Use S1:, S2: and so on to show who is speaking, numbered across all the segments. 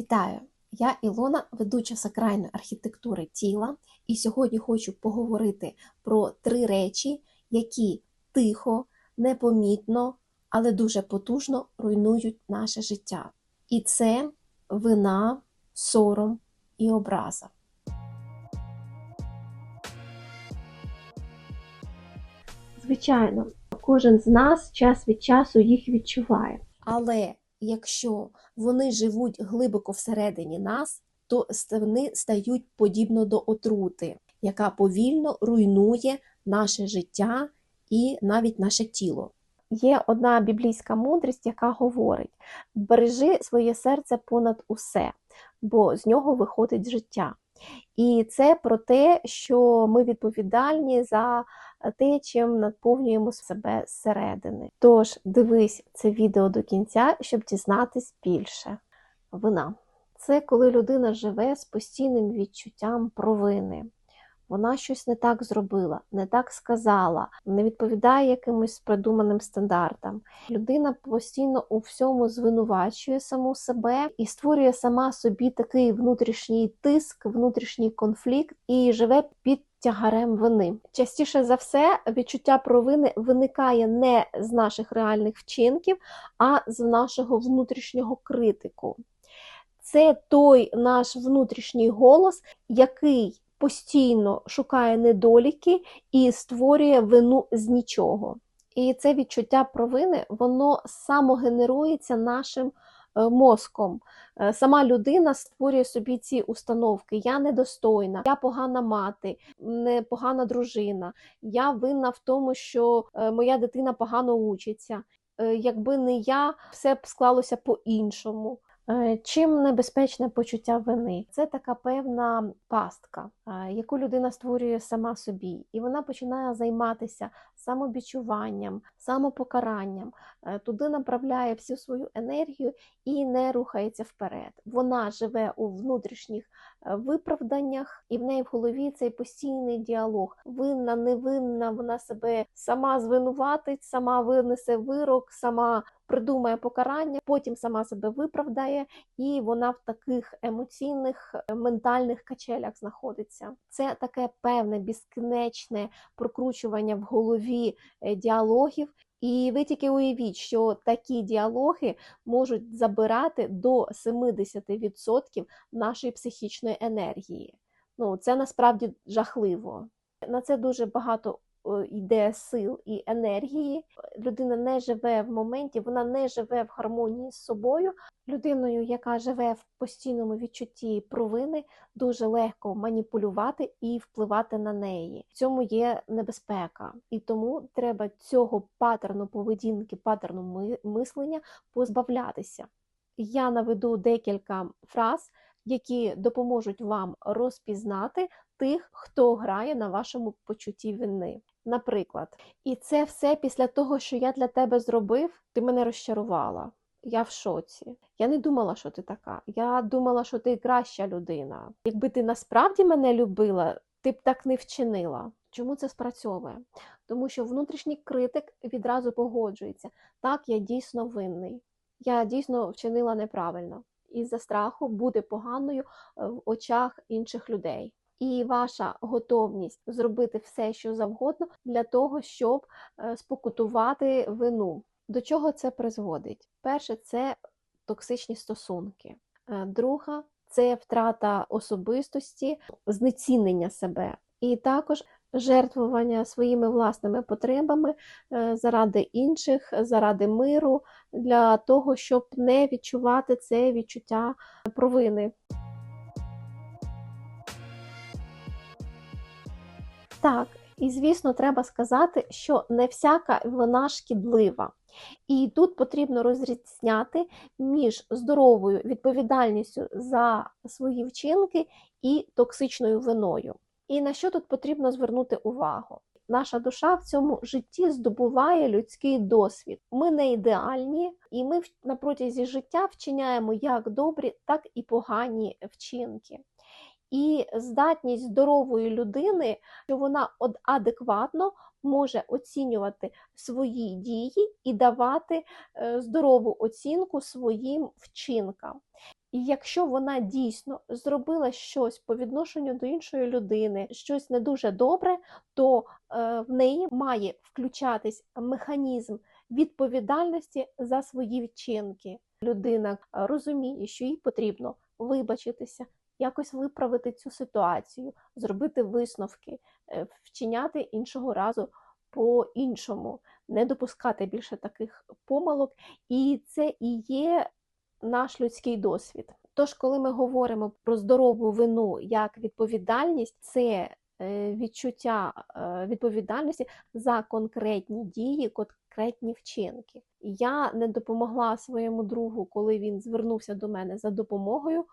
S1: Вітаю! Я Ілона, ведуча сакральної архітектури тіла, і сьогодні хочу поговорити про три речі, які тихо, непомітно, але дуже потужно руйнують наше життя. І це вина, сором і образа. Звичайно, кожен з нас час від часу їх відчуває. Але якщо вони живуть глибоко всередині нас, то вони стають подібно до отрути, яка повільно руйнує наше життя і навіть наше тіло. Є одна біблійська мудрість, яка говорить: бережи своє серце понад усе, бо з нього виходить життя. І це про те, що ми відповідальні за те, чим наповнюємо себе зсередини. Тож дивись це відео до кінця, щоб дізнатись більше. Вина це коли людина живе з постійним відчуттям провини. Вона щось не так зробила, не так сказала, не відповідає якимось придуманим стандартам. Людина постійно у всьому звинувачує саму себе і створює сама собі такий внутрішній тиск, внутрішній конфлікт і живе під тягарем вини. Частіше за все, відчуття провини виникає не з наших реальних вчинків, а з нашого внутрішнього критику. Це той наш внутрішній голос, який постійно шукає недоліки і створює вину з нічого. І це відчуття провини, воно самогенерується нашим е, мозком. Е, сама людина створює собі ці установки: я недостойна, я погана мати, непогана дружина, я винна в тому, що е, моя дитина погано учиться. Якби не я, все б склалося по-іншому. Е, чим небезпечне почуття вини? Це така певна пастка, е, яку людина створює сама собі, і вона починає займатися самобічуванням, самопокаранням, е, туди направляє всю свою енергію і не рухається вперед. Вона живе у внутрішніх виправданнях, і в неї в голові цей постійний діалог. Винна, невинна, вона себе сама звинуватить, сама винесе вирок, сама придумає покарання, потім сама себе виправдає, і вона в таких емоційних е, ментальних качелях знаходиться. Це таке певне безкінечне прокручування в голові е, діалогів. І ви тільки уявіть, що такі діалоги можуть забирати до 70% нашої психічної енергії. Ну, Це насправді жахливо. На це дуже багато йде сил і енергії. Людина не живе в моменті, вона не живе в гармонії з собою. Людиною, яка живе в постійному відчутті провини, дуже легко маніпулювати і впливати на неї. В цьому є небезпека, і тому треба цього паттерну поведінки, паттерну мислення позбавлятися. Я наведу декілька фраз, які допоможуть вам розпізнати тих, хто грає на вашому почутті вини. Наприклад, і це все після того, що я для тебе зробив, ти мене розчарувала. Я в шоці. Я не думала, що ти така. Я думала, що ти краща людина. Якби ти насправді мене любила, ти б так не вчинила. Чому це спрацьовує? Тому що внутрішній критик відразу погоджується. Так, я дійсно винний. Я дійсно вчинила неправильно. Із-за страху бути поганою е, в очах інших людей і ваша готовність зробити все, що завгодно, для того, щоб е, спокутувати вину. До чого це призводить? Перше, це токсичні стосунки. Е, друга це втрата особистості, знецінення себе. І також жертвування своїми власними потребами е, заради інших, заради миру, для того, щоб не відчувати це відчуття провини. Так, і звісно, треба сказати, що не всяка вона шкідлива. І тут потрібно розрізняти між здоровою відповідальністю за свої вчинки і токсичною виною. І на що тут потрібно звернути увагу? Наша душа в цьому житті здобуває людський досвід. Ми не ідеальні, і ми на протязі життя вчиняємо як добрі, так і погані вчинки і здатність здорової людини, що вона адекватно може оцінювати свої дії і давати е, здорову оцінку своїм вчинкам. І якщо вона дійсно зробила щось по відношенню до іншої людини, щось не дуже добре, то е, в неї має включатись механізм відповідальності за свої вчинки. Людина е, розуміє, що їй потрібно вибачитися, якось виправити цю ситуацію, зробити висновки, е, вчиняти іншого разу по-іншому, не допускати більше таких помилок. І це і є наш людський досвід. Тож, коли ми говоримо про здорову вину як відповідальність, це е, відчуття е, відповідальності за конкретні дії, конкретні вчинки. Я не допомогла своєму другу, коли він звернувся до мене за допомогою,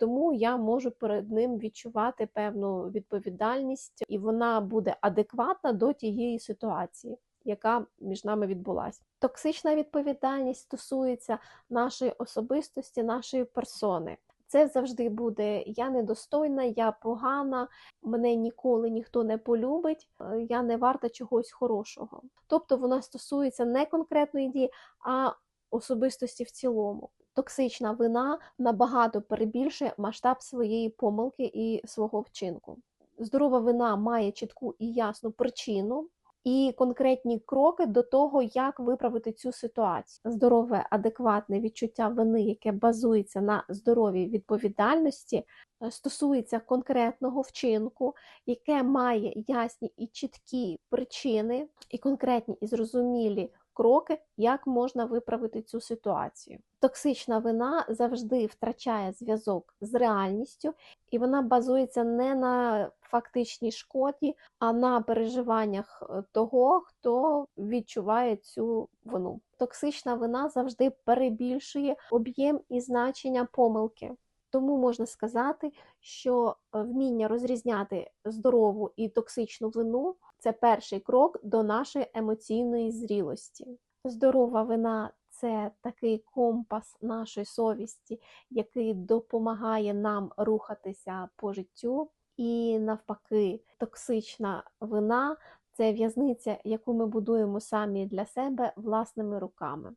S1: тому я можу перед ним відчувати певну відповідальність, і вона буде адекватна до тієї ситуації. Яка між нами відбулася. Токсична відповідальність стосується нашої особистості, нашої персони. Це завжди буде я недостойна, я погана, мене ніколи ніхто не полюбить, е, я не варта чогось хорошого. Тобто вона стосується не конкретної дії, а особистості в цілому. Токсична вина набагато перебільшує масштаб своєї помилки і свого вчинку. Здорова вина має чітку і ясну причину і конкретні кроки до того, як виправити цю ситуацію. Здорове, адекватне відчуття вини, яке базується на здоровій відповідальності, е, стосується конкретного вчинку, яке має ясні і чіткі причини, і конкретні і зрозумілі. Кроки, як можна виправити цю ситуацію. Токсична вина завжди втрачає зв'язок з реальністю, і вона базується не на фактичній шкоді, а на переживаннях е, того, хто відчуває цю вину. Токсична вина завжди перебільшує об'єм і значення помилки. Тому можна сказати, що е, вміння розрізняти здорову і токсичну вину це перший крок до нашої емоційної зрілості. Здорова вина це такий компас нашої совісті, який допомагає нам рухатися по життю. І навпаки, токсична вина це в'язниця, яку ми будуємо самі для себе власними руками.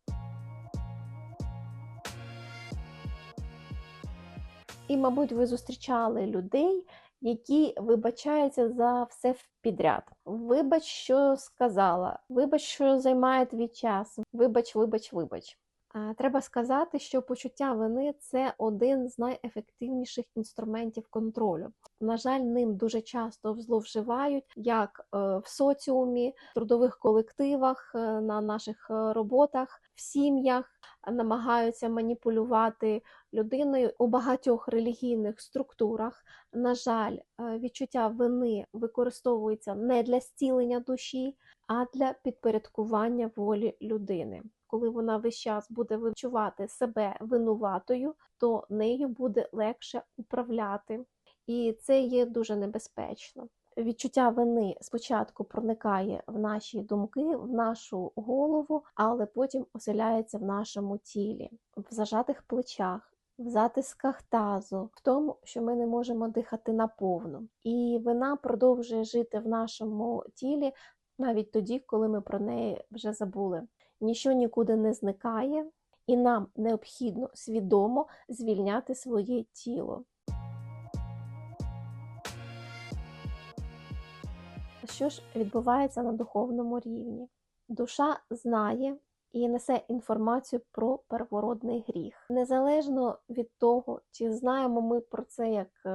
S1: І, мабуть, ви зустрічали людей, які вибачаються за все підряд. Вибач, що сказала, вибач, що займає твій час, вибач, вибач, вибач. Треба сказати, що почуття вини це один з найефективніших інструментів контролю. На жаль, ним дуже часто зловживають як е, в соціумі, в трудових колективах, е, на наших е, роботах, в сім'ях намагаються маніпулювати людиною у багатьох релігійних структурах. На жаль, відчуття вини використовується не для зцілення душі, а для підпорядкування волі людини коли вона весь час буде відчувати себе винуватою, то нею буде легше управляти. І це є дуже небезпечно. Відчуття вини спочатку проникає в наші думки, в нашу голову, але потім оселяється в нашому тілі, в зажатих плечах, в затисках тазу, в тому, що ми не можемо дихати наповну. І вина продовжує жити в нашому тілі навіть тоді, коли ми про неї вже забули ніщо нікуди не зникає, і нам необхідно свідомо звільняти своє тіло. Що ж відбувається на духовному рівні? Душа знає і несе інформацію про первородний гріх. Незалежно від того, чи знаємо ми про це як е,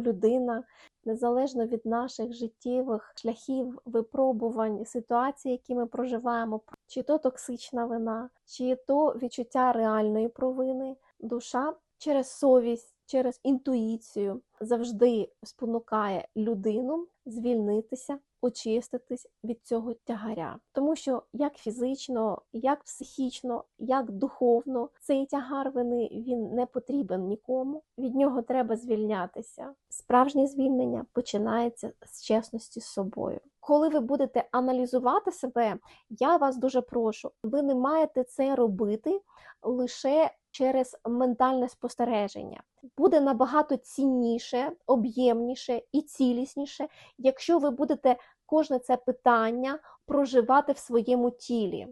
S1: людина, незалежно від наших життєвих шляхів, випробувань, ситуацій, які ми проживаємо, чи то токсична вина, чи то відчуття реальної провини, душа через совість, через інтуїцію завжди спонукає людину звільнитися очиститись від цього тягаря, тому що як фізично, як психічно, як духовно цей тягар вини він не потрібен нікому. Від нього треба звільнятися. Справжнє звільнення починається з чесності з собою. Коли ви будете аналізувати себе, я вас дуже прошу, ви не маєте це робити лише через ментальне спостереження. Буде набагато цінніше, об'ємніше і цілісніше, якщо ви будете кожне це питання проживати в своєму тілі.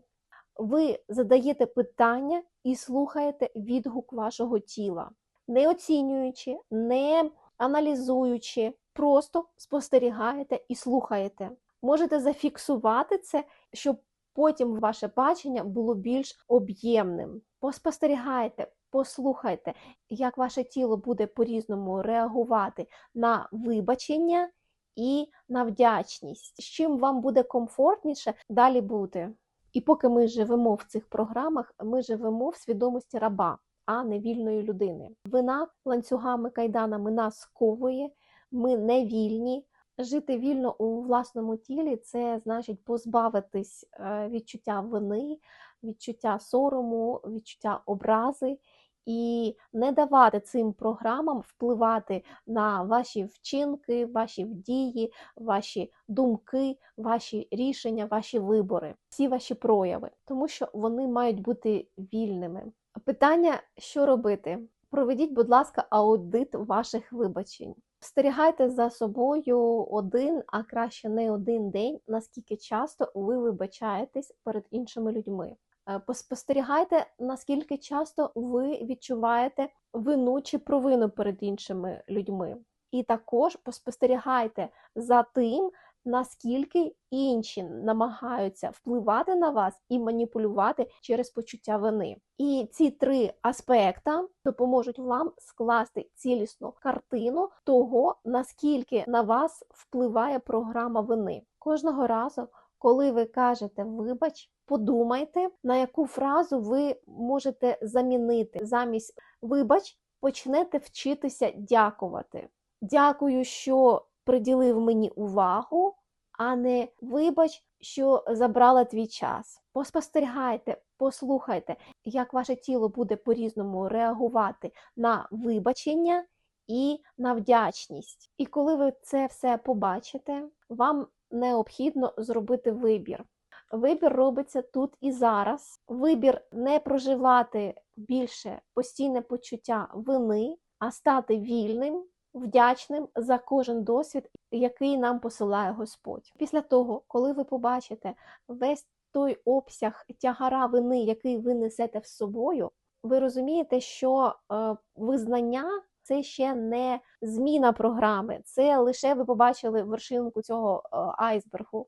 S1: Ви задаєте питання і слухаєте відгук вашого тіла. не оцінюючи, не аналізуючи, просто спостерігаєте і слухаєте. Можете зафіксувати це, щоб потім ваше бачення було більш об'ємним. Поспостерігайте, послухайте, як ваше тіло буде по-різному реагувати на вибачення і на вдячність. З чим вам буде комфортніше далі бути. І поки ми живемо в цих програмах, ми живемо в свідомості раба, а не вільної людини. Вина ланцюгами, кайданами нас сковує, ми не вільні. Жити вільно у власному тілі це значить позбавитись е, відчуття вини, відчуття сорому, відчуття образи і не давати цим програмам впливати на ваші вчинки, ваші дії, ваші думки, ваші рішення, ваші вибори, всі ваші прояви, тому що вони мають бути вільними. Питання, що робити? Проведіть, будь ласка, аудит ваших вибачень. Спостерігайте за собою один, а краще не один день, наскільки часто ви вибачаєтесь перед іншими людьми. Е, Поспостерігайте, наскільки часто ви відчуваєте вину чи провину перед іншими людьми. І також поспостерігайте за тим, наскільки інші намагаються впливати на вас і маніпулювати через почуття вини. І ці три аспекти допоможуть вам скласти цілісну картину того, наскільки на вас впливає програма вини. Кожного разу, коли ви кажете вибач, подумайте, на яку фразу ви можете замінити замість вибач, почнете вчитися дякувати. Дякую, що приділив мені увагу, а не вибач, що забрала твій час. Поспостерігайте, послухайте, як ваше тіло буде по-різному реагувати на вибачення і на вдячність. І коли ви це все побачите, вам необхідно зробити вибір. Вибір робиться тут і зараз. Вибір не проживати більше постійне почуття вини, а стати вільним, вдячним за кожен досвід, який нам посилає Господь. Після того, коли ви побачите весь той обсяг тягара вини, який ви несете в собою, ви розумієте, що е, визнання це ще не зміна програми, це лише ви побачили вершинку цього е, айсбергу.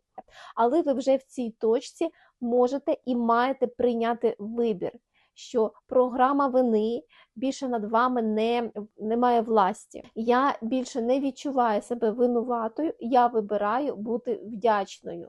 S1: Але ви вже в цій точці можете і маєте прийняти вибір, що програма вини більше над вами не, не має власті. Я більше не відчуваю себе винуватою, я вибираю бути вдячною.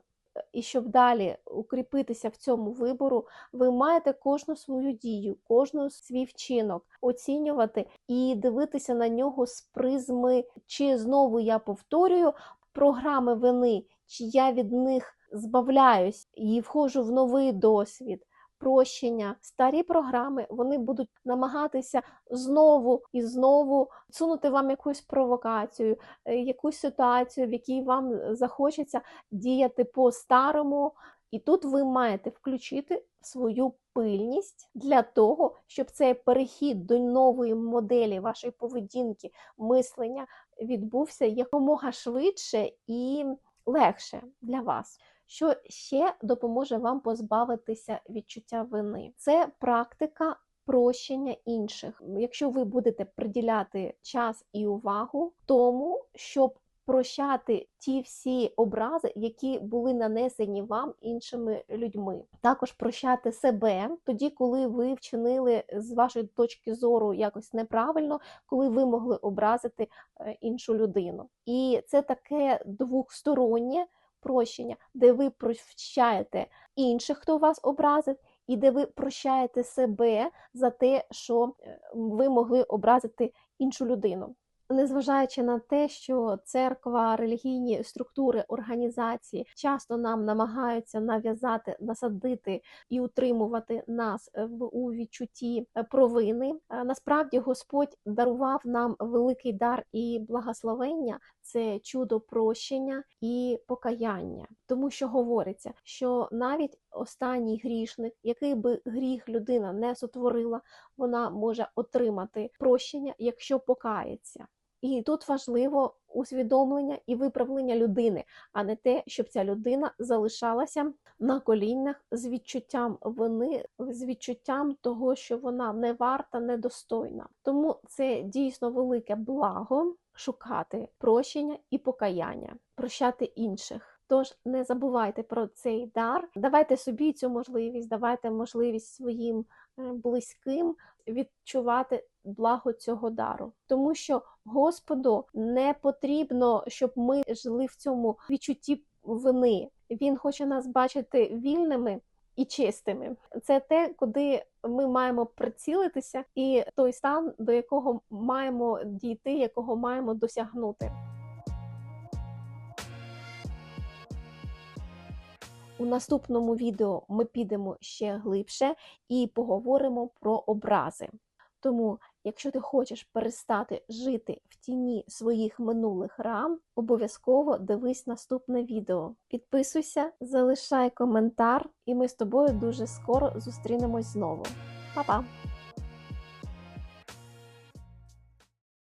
S1: І щоб далі укріпитися в цьому вибору, ви маєте кожну свою дію, кожну свій вчинок оцінювати і дивитися на нього з призми, чи знову я повторюю програми вини, чи я від них збавляюсь і входжу в новий досвід. Прощення, старі програми вони будуть намагатися знову і знову сунути вам якусь провокацію, е, якусь ситуацію, в якій вам захочеться діяти по-старому. І тут ви маєте включити свою пильність для того, щоб цей перехід до нової моделі вашої поведінки, мислення відбувся якомога швидше і легше для вас. Що ще допоможе вам позбавитися відчуття вини? Це практика прощення інших. Якщо ви будете приділяти час і увагу тому, щоб прощати ті всі образи, які були нанесені вам іншими людьми, також прощати себе тоді, коли ви вчинили з вашої точки зору якось неправильно, коли ви могли образити е, іншу людину. І це таке двохстороннє прощення, де ви прощаєте інших, хто вас образив, і де ви прощаєте себе за те, що е, ви могли образити іншу людину. Незважаючи на те, що церква, релігійні структури, організації часто нам намагаються нав'язати, насадити і утримувати нас в у відчутті е, провини, е, насправді Господь дарував нам великий дар і благословення це чудо прощення і покаяння, тому що говориться, що навіть останній грішник, який би гріх людина не сотворила, вона може отримати прощення, якщо покається. І тут важливо усвідомлення і виправлення людини, а не те, щоб ця людина залишалася на колінах з відчуттям вини, з відчуттям того, що вона не варта, недостойна. Тому це дійсно велике благо шукати прощення і покаяння, прощати інших. Тож не забувайте про цей дар, давайте собі цю можливість, давайте можливість своїм е, близьким відчувати благо цього дару, тому що Господу не потрібно, щоб ми жили в цьому відчутті вини. Він хоче нас бачити вільними і чистими. Це те, куди ми маємо прицілитися, і той стан, до якого маємо дійти, якого маємо досягнути. У наступному відео ми підемо ще глибше і поговоримо про образи. Тому, якщо ти хочеш перестати жити в тіні своїх минулих рам, обов'язково дивись наступне відео. Підписуйся, залишай коментар, і ми з тобою дуже скоро зустрінемось знову. Па-па!